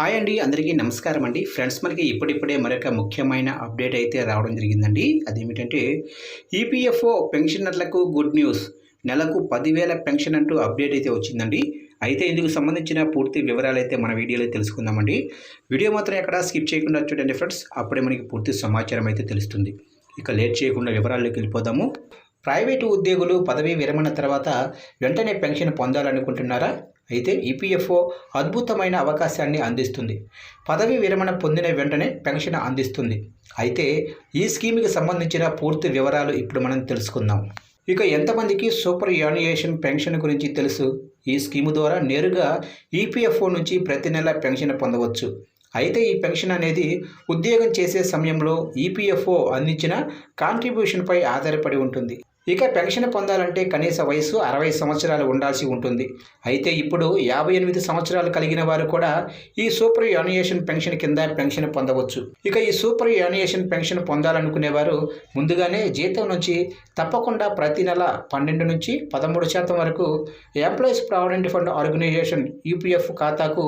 Hi అండి అందరికీ నమస్కారం అండి. ఫ్రెండ్స్ మనకి ఇప్పుడిప్పుడే మరొక ముఖ్యమైన అప్డేట్ అయితే రావడం జరిగిందండి. అదేమిటంటే ఈపీఎఫ్ఓ పెన్షనర్లకు గుడ్ న్యూస్. నెలకు పదివేల పెన్షన్ అంటూ అప్డేట్ అయితే వచ్చిందండి. అయితే ఇందుకు సంబంధించిన పూర్తి వివరాలు అయితే మన వీడియోలో తెలుసుకుందామండి. వీడియో మాత్రం ఎక్కడ స్కిప్ చేయకుండా చూడండి ఫ్రెండ్స్. అప్పుడే మనకి పూర్తి సమాచారం అయితే తెలుస్తుంది. ఇక లేట్ చేయకుండా వివరాల్లోకి వెళ్ళిపోదాము. ప్రైవేటు ఉద్యోగులు పదవీ విరమణ తర్వాత వెంటనే పెన్షన్ పొందాలనుకుంటున్నారా? అయితే ఈపీఎఫ్ఓ అద్భుతమైన అవకాశాన్ని అందిస్తుంది. పదవీ విరమణ పొందిన వెంటనే పెన్షన్ అందిస్తుంది. అయితే ఈ స్కీమ్కి సంబంధించిన పూర్తి వివరాలు ఇప్పుడు మనం తెలుసుకుందాం. ఇక ఎంతమందికి సూపర్ యానియేషన్ పెన్షన్ గురించి తెలుసు? ఈ స్కీము ద్వారా నేరుగా ఈపీఎఫ్ఓ నుంచి ప్రతి నెల పెన్షన్ పొందవచ్చు. అయితే ఈ పెన్షన్ అనేది ఉద్యోగం చేసే సమయంలో ఈపీఎఫ్ఓ అందించిన కాంట్రిబ్యూషన్పై ఆధారపడి ఉంటుంది. ఇక పెన్షన్ పొందాలంటే కనీస వయసు అరవై సంవత్సరాలు ఉండాల్సి ఉంటుంది. అయితే ఇప్పుడు యాభై ఎనిమిది సంవత్సరాలు కలిగిన వారు కూడా ఈ సూపర్ యానియేషన్ పెన్షన్ కింద పెన్షన్ పొందవచ్చు. ఇక ఈ సూపర్ యానియేషన్ పెన్షన్ పొందాలనుకునేవారు ముందుగానే జీతం నుంచి తప్పకుండా ప్రతి నెల పన్నెండు నుంచి పదమూడు శాతం వరకు employees provident fund organisation EPF ఖాతాకు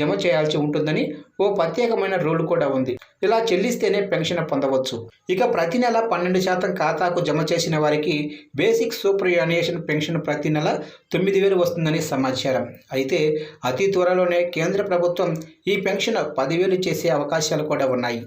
జమ చేయాల్సి ఉంటుందని ఓ ప్రత్యేకమైన రూల్ కూడా ఉంది. ఇలా చెల్లిస్తేనే పెన్షన్ పొందవచ్చు. ఇక ప్రతి నెల పన్నెండు శాతం ఖాతాకు జమ చేసిన వారికి బేసిక్ సూపర్ యానియేషన్ పెన్షన్ ప్రతి నెల తొమ్మిది వేలు వస్తుందని సమాచారం. అయితే అతి త్వరలోనే కేంద్ర ప్రభుత్వం ఈ పెన్షన్ పదివేలు చేసే అవకాశాలు కూడా ఉన్నాయి.